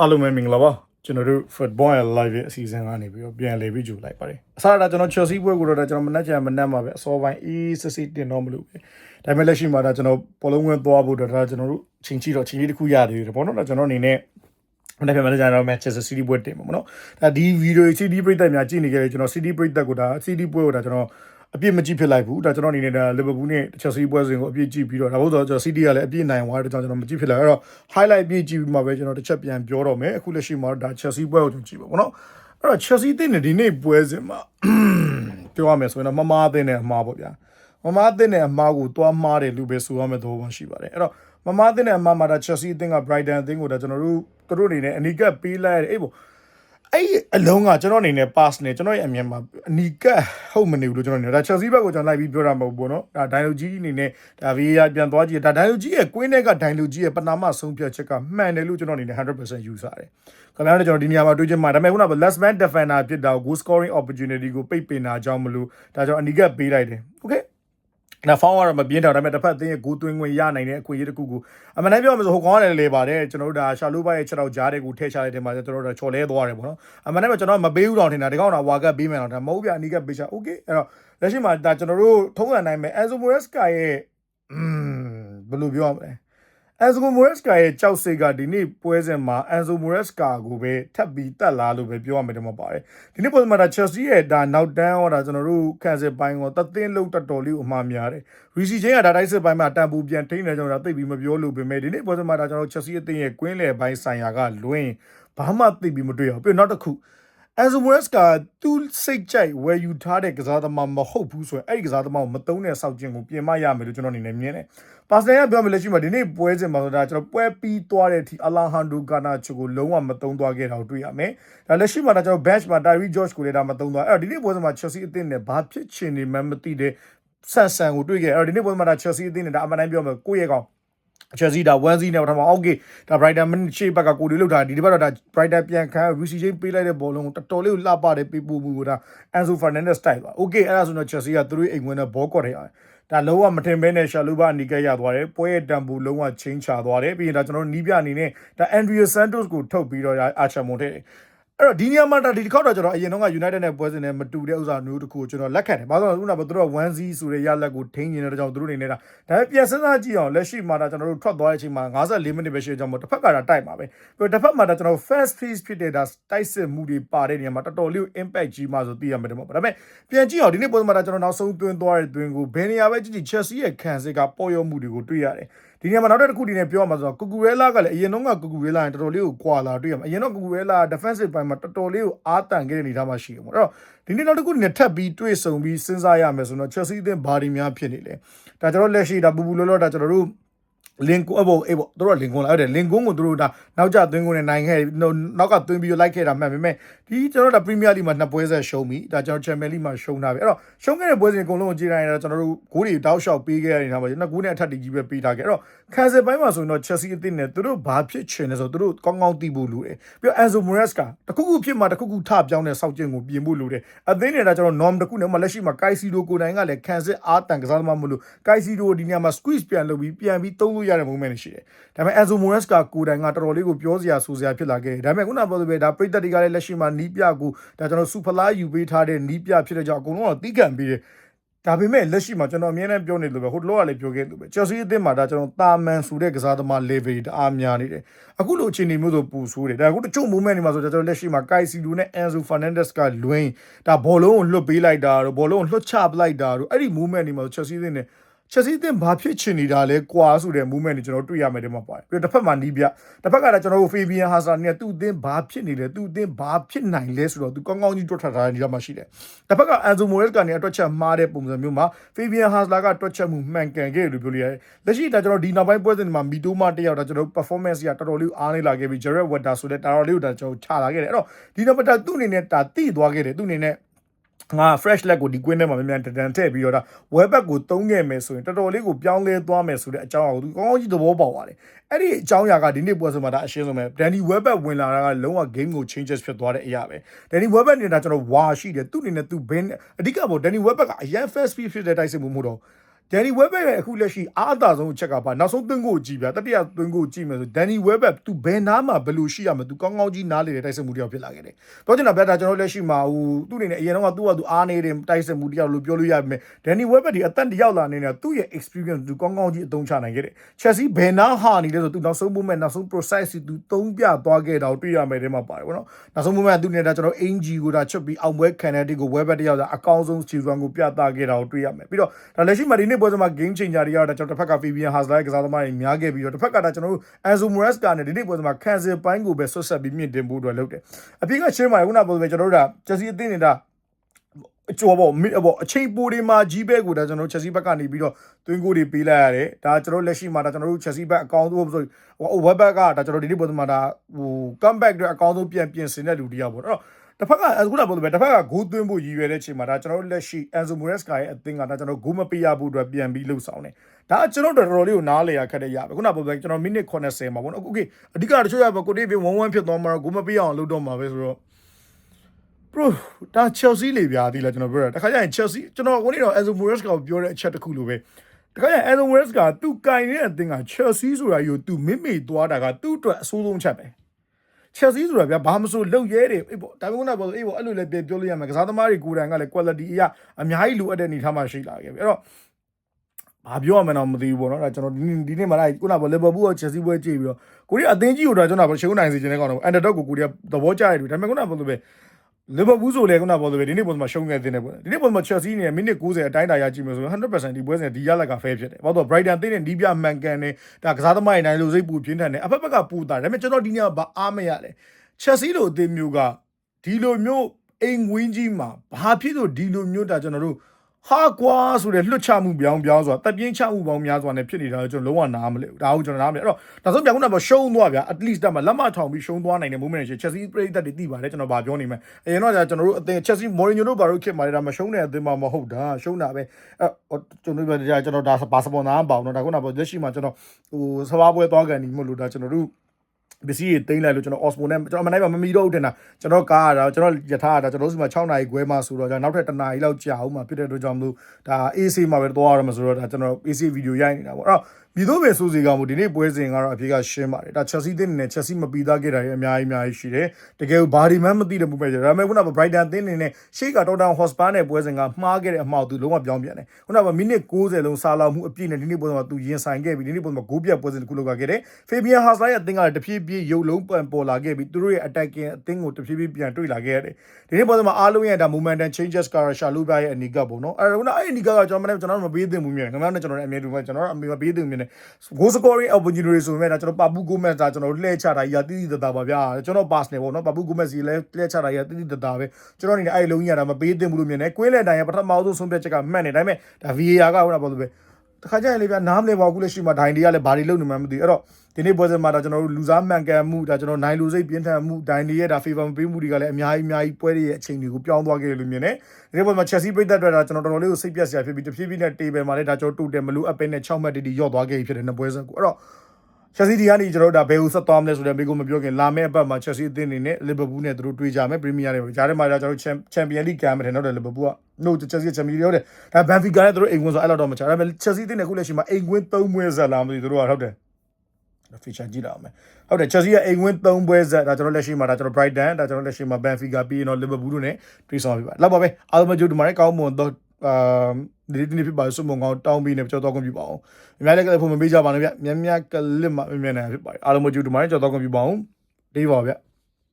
အားလုံးပဲမင်္ဂလာပါကျွန်တော်တို့ football live ရဲ့အစီအစဉ်ကနေပြီးတော့ပြန်လည်ပြီးကြိုလိုက်ပါတယ်အစားအတာကျွန်တော် Chelsea ပွဲကိုတော့ကျွန်တော်မနှက်ချင်မနှက်မှာပဲအစောပိုင်းအေးစစ်စစ်တင်တော့မလို့ပဲဒါပေမဲ့လက်ရှိမှာဒါကျွန်တော်ဘောလုံးဝင်သွားဖို့တော့ဒါကျွန်တော်တို့ချိန်ချီတော့ချိန်လေးတစ်ခုရသေးတယ်ပေါ့နော်ဒါကျွန်တော်အနေနဲ့မနေ့ကမှလည်းကျွန်တော် Manchester City ပွဲတင်ပါမနော်ဒါဒီဗီဒီယို CD ပရိသတ်များကြည့်နေကြတယ်ကျွန်တော် CD ပရိသတ်ကိုဒါ CD ပွဲကိုဒါကျွန်တော် အပြည့်မကြည့်ဖြစ်လိုက်ဘူးဒါကျွန်တော်အနေနဲ့ဒါလီဗာပူးနဲ့ချက်စီပွဲစဉ်ကိုအပြည့်ကြည့်ပြီးတော့ဒါဘုသောကျွန်တော် CD ကလည်းအပြည့်နိုင်သွားတဲ့ကြောင့်ကျွန်တော်မကြည့်ဖြစ်လိုက်အဲ့တော့ highlight အပြည့်ကြည့်ပြီးမှပဲကျွန်တော်တစ်ချက်ပြန်ပြောတော့မယ်အခုလက်ရှိမှာဒါချက်စီပွဲကိုကျွန်တော်ကြည့်ပါဘောနော်အဲ့တော့ချက်စီတင်းနေဒီနေ့ပွဲစဉ်မှာပြောရမယ်ဆိုရင်တော့မမားတင်းနဲ့အမှားပေါ့ဗျာမမားတင်းနဲ့အမှားကိုတွားမှားတယ်လို့ပဲဆိုရမယ်သဘောမှရှိပါတယ်အဲ့တော့မမားတင်းနဲ့အမှားမှာဒါချက်စီတင်းက Brighton အသင်းကိုဒါကျွန်တော်တို့သူတို့အနေနဲ့အနီးကပ်ပေးလိုက်ရတယ်အေးပေါ့ အဲ့အလုံးကကျွန်တော်အနေနဲ့ pass နဲ့ကျွန်တော်ရဲ့အမြင်မှာအနီကပ်ဟုတ်မနေဘူးလို့ကျွန်တော်နေဒါ Chelsea ဘက်ကိုကျွန်တော်လိုက်ပြီးပြောတာမဟုတ်ဘူးပေါ့နော်ဒါ Dynalogy အနေနဲ့ဒါ VAR ပြန်သွားကြည့်ဒါ Dynalogy ရဲ့ queen နဲ့က Dynalogy ရဲ့ပနာမဆုံးဖြတ်ချက်ကမှန်တယ်လို့ကျွန်တော်အနေနဲ့100%ယူဆတယ်ခင်ဗျားတို့ကျွန်တော်ဒီနေရာမှာတွေ့ချင်မှာဒါပေမဲ့ခုနက last man defender ဖြစ်တာ goal scoring opportunity ကိုပိတ်ပင်တာကြောင့်မလို့ဒါကြောင့်အနီကပ်ပေးလိုက်တယ် okay နာဖောင်းကတော့မပြင်းတော့ဒါပေမဲ့တစ်ဖက်အသင်းရဲ့ဂိုးသွင်းခွင့်ရနိုင်တဲ့အခွင့်အရေးတစ်ခုကိုအမှန်တမ်းပြောမှဆိုဟိုကောင်ကလည်းလေပါတယ်ကျွန်တော်တို့ဒါရှာလူဘရဲ့6တောက်ကြားတဲ့ကိုထည့်ချတဲ့တင်မှာကျွန်တော်တို့ချော်လဲသွားတယ်ပေါ့နော်အမှန်တမ်းပြောကျွန်တော်မပေးဘူးတော့ထင်တာဒီကောင်ကဝါကပ်ပေးမယ်တော့ဒါမဟုတ်ပြအနီးကပေးချာ okay အဲ့တော့လက်ရှိမှာဒါကျွန်တော်တို့ထုံးစံနိုင်မယ် Enzo Moresca ရဲ့อืมဘယ်လိုပြောရမလဲ အန်ဆိုမိုရက်စကာရဲ့ကြောက်စိတ်ကဒီနေ့ပွဲစဉ်မှာအန်ဆိုမိုရက်စကာကိုပဲထပ်ပြီးတက်လာလို့ပဲပြောရမယ်တော့မပါတယ်ဒီနေ့ပွဲစဉ်မှာဒါ Chelsea ရဲ့ဒါနောက်တန်းဟောတာကျွန်တော်တို့ခန့်စစ်ပိုင်းကိုတသင်းလုံးတော်တော်လေးအမှားများတယ်ရီစီချင်းကဒါတိုက်စစ်ပိုင်းမှာတန်ပူပြန်ထိန်းနေကြတော့သိပြီးမပြောလို့ပဲမဲ့ဒီနေ့ပွဲစဉ်မှာဒါကျွန်တော် Chelsea အသင်းရဲ့ကွင်းလယ်ပိုင်းဆိုင်ရာကလွင်ဘာမှသိပြီးမတွေ့အောင်ပြီးတော့နောက်တစ်ခု အန်ဇိုမိုရက်စ်ကသူစိတ်ကြိုက်ဝယ်ယူထားတဲ့ကစားသမားမဟုတ်ဘူးဆိုရင်အဲ့ဒီကစားသမားကိုမတုံးတဲ့စောက်ကျင်ကိုပြင်မရမယ်လို့ကျွန်တော်အနေနဲ့မြင်တယ်။ပါစနယ်ကပြောမယ်လက်ရှိမှာဒီနေ့ပွဲစဉ်မှာဆိုတာကျွန်တော်ပွဲပြီးသွားတဲ့အထိအလာဟန်ဒိုကာနာချိုကိုလုံးဝမတုံးသွားခဲ့တာကိုတွေ့ရမယ်။ဒါလက်ရှိမှာဒါကျွန်တော် bench မှာ Tyree George ကိုလည်းဒါမတုံးသွားအဲ့တော့ဒီနေ့ပွဲစဉ်မှာ Chelsea အသင်းနဲ့ဘာဖြစ်ချင်နေမှမသိတဲ့ဆန်ဆန်ကိုတွေ့ခဲ့အဲ့တော့ဒီနေ့ပွဲမှာဒါ Chelsea အသင်းနဲ့ဒါအမှန်တမ်းပြောမယ်ကိုယ့်ရဲ့ကောင် Chelsea ဒါ1 0နဲ့ပထမအောက်ကဒါ Brighton မင်းရှေ့ဘက်ကကိုတွေလောက်တာဒီတစ်ပတ်တော့ဒါ Brighton ပြန်ခံ Lucy James ပေးလိုက်တဲ့ဘောလုံးကိုတော်တော်လေးကိုလှပတယ်ပေးပို့မှုကိုဒါ Enzo Fernandez တိုက်သွား Okay အဲ့ဒါဆိုတော့ Chelsea ကသူတို့အိမ်ဝင်တဲ့ဘောကော့တယ်ရတယ်ဒါလုံးဝမထင်ဘဲနဲ့ရှာလူဘာအနီကရသွားတယ်ပွဲရဲ့တံပူလုံးဝချင်းချသွားတယ်ပြီးရင်ဒါကျွန်တော်တို့နီးပြအနေနဲ့ဒါ Andrea Santos ကိုထုတ်ပြီးတော့အာချာမွန်ထည့် အဲ့တော့ဒီနေရာမှာဒါဒီတစ်ခေါက်တော့ကျွန်တော်အရင်တော့က United နဲ့ပွဲစဉ်နဲ့မတူတဲ့ဥစ္စာမျိုးတစ်ခုကိုကျွန်တော်လက်ခံတယ်။ဘာလို့လဲဆိုတော့ခုနကသူတို့က 1Z ဆိုတဲ့ရလက်ကိုထိန်းနေတဲ့ကြောင့်သူတို့အနေနဲ့ဒါဒါပေမဲ့ပြန်စဉ်းစားကြည့်အောင်လက်ရှိမှာဒါကျွန်တော်တို့ထွက်သွားတဲ့အချိန်မှာ54မိနစ်ပဲရှိတဲ့အကြောင်းမို့တစ်ဖက်ကဒါတိုက်မှာပဲ။ပြီးတော့တစ်ဖက်မှာဒါကျွန်တော် first phase ဖြစ်တဲ့ဒါတိုက်စစ်မှုတွေပါတဲ့နေရာမှာတော်တော်လေး impact ကြီးမှဆိုသိရမှာတယ်ပေါ့။ဒါပေမဲ့ပြန်ကြည့်အောင်ဒီနေ့ပွဲမှာဒါကျွန်တော်နောက်ဆုံးတွင်းသွားတဲ့တွင်းကိုဘယ်နေရာပဲကြည့်ကြည့် Chelsea ရဲ့ခံစစ်ကပေါ်ရောမှုတွေကိုတွေ့ရတယ်။ ဒီနေရာမှာနောက်တစ်ခုဒီနေ့ပြောရမှာဆိုတော့ကူကူရဲလာကလည်းအရင်တော့ကကူကူရဲလာရင်တော်တော်လေးကိုကွာလာတွေ့ရမှာအရင်တော့ကူကူရဲလာ defensive ပိုင်းမှာတော်တော်လေးကိုအားတန်ခဲ့တဲ့အနေအထားမှာရှိတယ်ပေါ့အဲ့တော့ဒီနေ့နောက်တစ်ခုဒီနေ့ထပ်ပြီးတွေ့ဆုံပြီးစဉ်းစားရမယ်ဆိုတော့ Chelsea အသင်းဘာတွေများဖြစ်နေလဲဒါကျွန်တော်လက်ရှိဒါပူပူလောလောဒါကျွန်တော်တို့ လင်ကိုအဘောအေးပေါ့တို့ကလင်ကွန်လာဟုတ်တယ်လင်ကွန်ကိုတို့ဒါနောက်ကျသွင်းကုန်နဲ့နိုင်ခဲ့နောက်ကသွင်းပြီးလိုက်ခဲ့တာမှန်ပေမဲ့ဒီကျွန်တော်တို့ဒါပရီးမီးယားလိမှာနှစ်ပွဲဆက်ရှုံးပြီဒါကျွန်တော်ချန်ပီယံလိမှာရှုံးတာပဲအဲ့တော့ရှုံးခဲ့တဲ့ပွဲစဉ်အကုန်လုံးကိုကြည့်လိုက်ရင်တော့ကျွန်တော်တို့ဂိုးတွေတောက်လျှောက်ပေးခဲ့ရနေတာပါကျွန်တော်ဂိုးနဲ့အထက်တကြီးပဲပေးထားခဲ့အဲ့တော့ခံစစ်ပိုင်းမှာဆိုရင်တော့ Chelsea အသင်းနဲ့သူတို့ဘာဖြစ်ချင်လဲဆိုတော့သူတို့ကောင်းကောင်းသိဖို့လိုတယ်ပြီးတော့ Enzo Moraes ကတခုခုဖြစ်မှတခုခုထပြောင်းတဲ့စောက်ကျင်ကိုပြင်ဖို့လိုတယ်အသင်းနဲ့ဒါကျွန်တော် norm တခုနဲ့မှလက်ရှိမှာ Kaisiro ကိုနိုင်ကလည်းခံစစ်အားတန်ကစားသမားမလို့ Kaisiro ဒီနေရာမှာ squeeze ပြန်လုပ်ပြီးပြန်ပြီးသုံးလို့ရတဲ့ moment တွေရှိတယ်ဒါပေမဲ့ Enzo Moraes ကကိုတိုင်ကတော်တော်လေးကိုပြောစရာဆိုစရာဖြစ်လာခဲ့တယ်ဒါပေမဲ့ခုနကပြောသလိုပဲဒါပရိသတ်တွေကလည်းလက်ရှိမှာနီးပြကိုဒါကျွန်တော်စူဖလာယူပေးထားတဲ့နီးပြဖြစ်တဲ့ကြောင့်အကုန်လုံးကတီးခံပြီးတယ်ဒါပေမဲ့လက်ရှိမှာကျွန်တော်အမြဲတမ်းပြောနေလို့ပဲဟိုတလောကလည်းပြောခဲ့လို့ပဲ Chelsea အသင်းမှာဒါကျွန်တော်တာမန်ဆိုတဲ့ကစားသမား level တအားများနေတယ်အခုလိုအခြေအနေမျိုးဆိုပူဆိုးတယ်ဒါအခုတချို့ moment တွေမှာဆိုကျွန်တော်လက်ရှိမှာ Kaisiro နဲ့ Enzo Fernandez ကလွင်ဒါဘောလုံးကိုလွတ်ပေးလိုက်တာတို့ဘောလုံးကိုလွတ်ချပလိုက်တာတို့အဲ့ဒီ moment တွေမှာ Chelsea အသင်းနဲ့ ချက်စီးတင်ဘာဖြစ်ချင်နေတာလဲကွာဆိုတဲ့ movement တွေကျွန်တော်တွေ့ရမယ်တဲ့မှာပါတယ်ပြီးတော့တစ်ဖက်မှာနီးပြတစ်ဖက်ကလည်းကျွန်တော်တို့ Fabian Hazard နဲ့သူ့အသင်းဘာဖြစ်နေလဲသူ့အသင်းဘာဖြစ်နိုင်လဲဆိုတော့သူကောင်းကောင်းကြီးတွက်ထထားတဲ့နေရာမှာရှိတယ်တစ်ဖက်က Enzo Moraes ကနေအတွက်ချက်မှားတဲ့ပုံစံမျိုးမှာ Fabian Hazard ကတွက်ချက်မှုမှန်ကန်ခဲ့လို့ပြောလို့ရတယ်လက်ရှိဒါကျွန်တော်ဒီနောက်ပိုင်းပွဲစဉ်တွေမှာမီတိုမာတယောက်ဒါကျွန်တော် performance ကတော်တော်လေးအားနေလာခဲ့ပြီး Jared Water ဆိုတဲ့တော်တော်လေးကိုဒါကျွန်တော်ချလာခဲ့တယ်အဲ့တော့ဒီနောက်ပတ်သူ့အနေနဲ့ဒါတိသွားခဲ့တယ်သူ့အနေနဲ့ ငါ fresh leg ကိုဒီကွင်းထဲမှာမြန်မြန်တန်တန်ထည့်ပြီးတော့ဒါ web back ကိုတုံးခဲ့မယ်ဆိုရင်တော်တော်လေးကိုပြောင်းလဲသွားမယ်ဆိုတဲ့အကြောင်းအရာကိုသူကောင်းကောင်းကြီးသဘောပေါက်ပါတယ်အဲ့ဒီအကြောင်းအရာကဒီနေ့ပွဲစဉ်မှာဒါအရှင်းဆုံးပဲ Danny Webber ဝင်လာတာကလုံးဝ game ကို changes ဖြစ်သွားတဲ့အရာပဲ Danny Webber နေတာကျွန်တော်ဝါရှိတယ်သူ့အနေနဲ့သူဘင်းအဓိကပေါ့ Danny Webber ကအရန် fast speed ဖြစ်တဲ့တိုက်စစ်မှုမဟုတ်တော့ ဒန်နီဝက်ဘက်ရဲ့အခုလက်ရှိအားအသာဆုံးအချက်ကပါနောက်ဆုံးသွင်းကိုကြည့်ဗျာတတိယသွင်းကိုကြည့်မယ်ဆိုဒန်နီဝက်ဘက်သူဘယ်နားမှာဘယ်လိုရှိရမလဲသူကောင်းကောင်းကြီးနားလေတဲ့တိုက်စစ်မှုတယောက်ဖြစ်လာခဲ့တယ်။ပြောချင်တာဗျာဒါကျွန်တော်လက်ရှိမှာဟိုသူ့အနေနဲ့အရင်တော့ကသူ့ဟာသူအားနေတဲ့တိုက်စစ်မှုတယောက်လို့ပြောလို့ရပါမယ်။ဒန်နီဝက်ဘက်ဒီအသက်တယောက်လာနေတဲ့သူ့ရဲ့ experience သူကောင်းကောင်းကြီးအသုံးချနိုင်ခဲ့တယ်။ Chelsea ဘယ်နားဟာနေလဲဆိုသူနောက်ဆုံးမှုမဲ့နောက်ဆုံး process သူသုံးပြသွားခဲ့တာကိုတွေ့ရမယ်တဲ့မှာပါတယ်ဗောနော်။နောက်ဆုံးမှုမဲ့သူ့နေတာကျွန်တော် NG ကိုဒါချွတ်ပြီးအောင်ပွဲခံတဲ့တိကိုဝက်ဘက်တယောက်ကအကောင်းဆုံးခြေစွမ်းကိုပြသခဲ့တာကိုတွေ့ရမယ်။ပြီးတော့ဒါလက်ရှိမှာဒီနေ့ပွဲစဉ်မှာ game changer တွေကတော့ကျွန်တော်တစ်ဖက်က Fabian Hasley ကစားသမားတွေများခဲ့ပြီးတော့တစ်ဖက်ကဒါကျွန်တော်တို့ Enzo Maresca နဲ့ဒီနေ့ပွဲစဉ်မှာ cancel ပိုင်းကိုပဲဆွတ်ဆက်ပြီးမြင့်တင်ဖို့အတွက်လုပ်တယ်။အပြင်ကရှင်းပါတယ်ခုနကပြောလို့ကျွန်တော်တို့ဒါ Chelsea အသင်းနေတာအကျော်ပေါ့မိပေါ့အချိန်ပိုတွေမှာကြီးဘဲကိုဒါကျွန်တော်တို့ Chelsea ဘက်ကနေပြီးတော့သွင်းကိုတွေပေးလိုက်ရတယ်ဒါကျွန်တော်လက်ရှိမှာဒါကျွန်တော်တို့ Chelsea ဘက်အကောင့်ဆိုဆိုဟို web back ကဒါကျွန်တော်ဒီနေ့ပုံစံမှာဒါဟို comeback တွေအကောင့်ဆုံးပြန်ပြင်ဆင်တဲ့လူတယောက်ပေါ့အဲ့တော့ တစ်ဖက်ကအခုနကပြောလို့ပဲတစ်ဖက်ကဂိုးသွင်းဖို့ရည်ရွယ်တဲ့ချိန်မှာဒါကျွန်တော်တို့လက်ရှိ Enzo Maresca ရဲ့အသင်းကဒါကျွန်တော်ဂိုးမပေးရဖို့အတွက်ပြန်ပြီးလှုပ်ဆောင်တယ်ဒါကျွန်တော်တော်တော်လေးကိုနားလေရခက်တဲ့ရပဲခုနကပြောလို့ကျွန်တော်မိနစ်80မှာပေါ့နော်โอเคအဓိကတချို့ရပါကိုတေးပြ1-1ဖြစ်သွားမှာတော့ဂိုးမပေးအောင်လုပ်တော့မှာပဲဆိုတော့ bro ဒါ Chelsea လေဗျာဒီလားကျွန်တော်ပြောတာတခါကျရင် Chelsea ကျွန်တော်ဝင်နေတော့ Enzo Maresca ကိုပြောတဲ့အချက်တစ်ခုလိုပဲတခါကျရင် Enzo Maresca သူကင်နေတဲ့အသင်းက Chelsea ဆိုတာယူသူမိမိသွားတာကသူ့အတွက်အဆိုးဆုံးချက်ပဲ Chelsea ဆိုတာဗျာဘာမဆိုလုံရဲတယ်အေးပေါ့ဒါပေမဲ့ခုနကပြောအေးပေါ့အဲ့လိုလည်းပြောပြောလို့ရမယ်ကစားသမားတွေကိုယ်တိုင်ကလည်း quality အရအများကြီးလိုအပ်တဲ့အနေထားမှရှိလာခဲ့ပြီအဲ့တော့ဘာပြောရမလဲတော့မသိဘူးပေါ့နော်ဒါကျွန်တော်ဒီနေ့ဒီနေ့မှလည်းခုနကပြော Liverpool က Chelsea ပွဲကြည့်ပြီးတော့ကိုရီးယားအသင်းကြီးကိုတော့ကျွန်တော်ရှုံးနိုင်စေချင်တဲ့ကောင်တော့ underdog ကိုကိုရီးယားသဘောကျရတယ်ဒါပေမဲ့ခုနကပြောလို့ပဲ လီဗာပူးဆိုလည်းခုနပြောလို့ပဲဒီနေ့ပုံမှာရှုံးခဲ့တဲ့ပွဲဒီနေ့ပုံမှာ Chelsea နဲ့မိနစ်90အတိုင်းတာရကြည့်မယ်ဆိုရင်100%ဒီပွဲစဉ်ဒီရလက်က fair ဖြစ်တယ်။ဘာလို့လဲ Brighton တင်းနဲ့နီးပြမှန်ကန်တယ်ဒါကစားသမားတွေနိုင်လို့စိတ်ပူပြင်းထန်တယ်အဖက်ဖက်ကပူတာဒါပေမဲ့ကျွန်တော်ဒီနေ့ကဘာအားမရလဲ Chelsea လိုအသင်းမျိုးကဒီလိုမျိုးအိမ်ဝင်းကြီးမှာဘာဖြစ်လို့ဒီလိုမျိုးဒါကျွန်တော်တို့ ဟာကွာဆိုတဲ့လွတ်ချမှုပြောင်းပြောင်းဆိုတာတပ်ပြင်းချမှုပေါင်းများစွာနဲ့ဖြစ်နေတာကျွန်တော်လုံးဝနားမလဲဘူးဒါဟုတ်ကျွန်တော်နားမလဲအဲ့တော့ဒါဆိုပြန်ခုနကရှုံးသွားဗျာ at least တက်မှာလက်မထောင်ပြီးရှုံးသွားနိုင်တဲ့ moment ရှိ Chelsea ပြည်သက်တွေသိပါတယ်ကျွန်တော်ဗာပြောနေမယ်အရင်တော့ကျွန်တော်တို့အသင်း Chelsea Mourinho တို့ဘာလို့ဖြစ်มาလဲဒါမရှုံးတဲ့အသင်းမှမဟုတ်တာရှုံးတာပဲအဲ့ကျွန်တော်တို့ကျွန်တော်ဒါဘာစပွန်နာမပေါ့နော်ဒါခုနကလက်ရှိမှာကျွန်တော်ဟိုစဘာပွဲသွားကန်နေမလို့ဒါကျွန်တော်တို့ ပစ္စည်းတွေတိမ့်လိုက်လို့ကျွန်တော် Osmo နဲ့ကျွန်တော်မနိုင်ပါမမီတော့ဘူးတင်တာကျွန်တော်ကားရတာကျွန်တော်ယထာရတာကျွန်တော်စီမှာ6နာရီခွဲမှဆိုတော့ကျွန်တော်နောက်ထပ်1နာရီလောက်ကြာအောင်မှဖြစ်တဲ့အတွက်ကြောင့်မလို့ဒါ AC မှာပဲသွားရမှာဆိုတော့ဒါကျွန်တော် AC ဗီဒီယိုရိုက်နေတာပေါ့အဲ့တော့ မြည်တော့ပဲစိုးစီကမို့ဒီနေ့ပွဲစဉ်ကတော့အပြေကရှင်းပါတယ်ဒါ Chelsea တင်းနေနဲ့ Chelsea မပြီးသားခဲ့တာတွေအများကြီးအများကြီးရှိတယ်တကယ်ဘာဒီမှမသိတဲ့ပုံပဲဒါပေမဲ့ခုနက Brighton တင်းနေနဲ့ရှေ့က Tottenham Hotspur နဲ့ပွဲစဉ်ကမှားခဲ့တဲ့အမှားသူလုံးဝပြောင်းပြန်တယ်ခုနကမိနစ်60လုံးစားလောက်မှုအပြည့်နဲ့ဒီနေ့ပွဲစဉ်မှာသူရင်ဆိုင်ခဲ့ပြီးဒီနေ့ပွဲစဉ်မှာဂိုးပြတ်ပွဲစဉ်တစ်ခုလောက်ခဲ့တယ် Fabian Hasley ရဲ့အသင်းကလည်းတဖြည်းဖြည်းရုပ်လုံးပန်ပေါ်လာခဲ့ပြီးသူတို့ရဲ့ attacking အသင်းကိုတဖြည်းဖြည်းပြန်တွေ့လာခဲ့ရတယ်ဒီနေ့ပွဲစဉ်မှာအားလုံးရဲ့ဒါ momentum changes ကရှာလူပြရဲ့အနီကပေါ့နော်အဲ့ဒါကအဲ့အနီကကကျွန်တော်မနေ့ကျွန်တော်မပေးသင့်ဘူးမြင်ငါမနဲ့ကျွန်တော်လည်းအမြဲတမ်းကျွန်တော်အမေမပေးသင့်ဘူးမြင်တယ် goal scoring opportunity ဆိုပေမဲ့ဒါကျွန်တော်ပါပူဂိုမက်ဒါကျွန်တော်လှည့်ချတာကြီးကတိတိတသားပါဗျာကျွန်တော် pass နေပေါ့နော်ပါပူဂိုမက်စီလဲလှည့်ချတာကြီးကတိတိတသားပဲကျွန်တော်အနေနဲ့အဲ့လုံးကြီးရတာမပေးသင့်ဘူးလို့မြင်တယ်ကွင်းလဲတိုင်ရပထမဆုံးဆုံးဖြတ်ချက်ကမှတ်နေဒါပေမဲ့ဒါ VAR ကဟိုတာပေါ့လို့ပဲ တခါကျရင်လေဗျာနားမလဲပါဘူးလက်ရှိမှာဒိုင်တွေကလည်းဘာတွေလုပ်နေမှမသိအဲ့တော့ဒီနေ့ပွဲစဉ်မှာဒါကျွန်တော်တို့လူစားမှန်ကန်မှုဒါကျွန်တော်နိုင်လူစိတ်ပြင်းထန်မှုဒိုင်တွေရဲ့ဒါ favor မပေးမှုတွေကလည်းအများကြီးအများကြီးပွဲတွေရဲ့အချိန်တွေကိုပြောင်းသွားခဲ့တယ်လို့မြင်တယ်ဒီနေ့ပွဲမှာ Chelsea ပြည်သက်အတွက်ဒါကျွန်တော်တော်တော်လေးကိုစိတ်ပြက်စရာဖြစ်ပြီးတဖြည်းဖြည်းနဲ့ table မှာလည်းဒါကျွန်တော်တူတယ်မလို့အပင်းနဲ့6မှတ်တီတီရော့သွားခဲ့ပြီဖြစ်တဲ့နှစ်ပွဲစဉ်ကိုအဲ့တော့ Chelsea ဒီကနေကျွန်တော်တို့ဒါဘယ်ကိုဆက်သွားမလဲဆိုတဲ့မိကိုမပြောခင်လာမယ့်အပတ်မှာ Chelsea အသင်းအနေနဲ့ Liverpool နဲ့သူတို့တွေ့ကြမယ် Premier League ဂျားထဲမှာကျွန်တော်တို့ Champion League ကမ်းမယ်ထင်တော့တယ် Liverpool က no Chelsea Champion League ဟုတ်တယ်ဒါ Benfica နဲ့သူတို့အိမ်ဝင်ဆိုအဲ့လောက်တော့မချဒါပေမဲ့ Chelsea အသင်းနဲ့ခုလက်ရှိမှာအိမ်ဝင်3ပွဲဆက်လာမသိသူတို့ကဟုတ်တယ် feature ကြည့်တော့မယ်ဟုတ်တယ် Chelsea ရဲ့အိမ်ဝင်3ပွဲဆက်ဒါကျွန်တော်လက်ရှိမှာဒါကျွန်တော် Brighton ဒါကျွန်တော်လက်ရှိမှာ Benfica ပြီးရင်တော့ Liverpool တို့ ਨੇ တွေ့ဆောင်ပြီပါလောက်ပါပဲအားလုံးမကြိုးတူမှာကောင်းမွန်တော့ အာဒီဒီနေ့ဖြစ်ပါစုံမကောင်းတောင်းပြီးနေကြောက်တော့ခွင့်ပြုပါအောင်အများလည်းကလည်းဖို့မပေးကြပါနဲ့ဗျမြက်မြက်ကလစ်မှမြင်နေဖြစ်ပါတယ်အားလုံးမကြိုးတူမှာကြောက်တော့ခွင့်ပြုပါအောင်လေးပါဗျ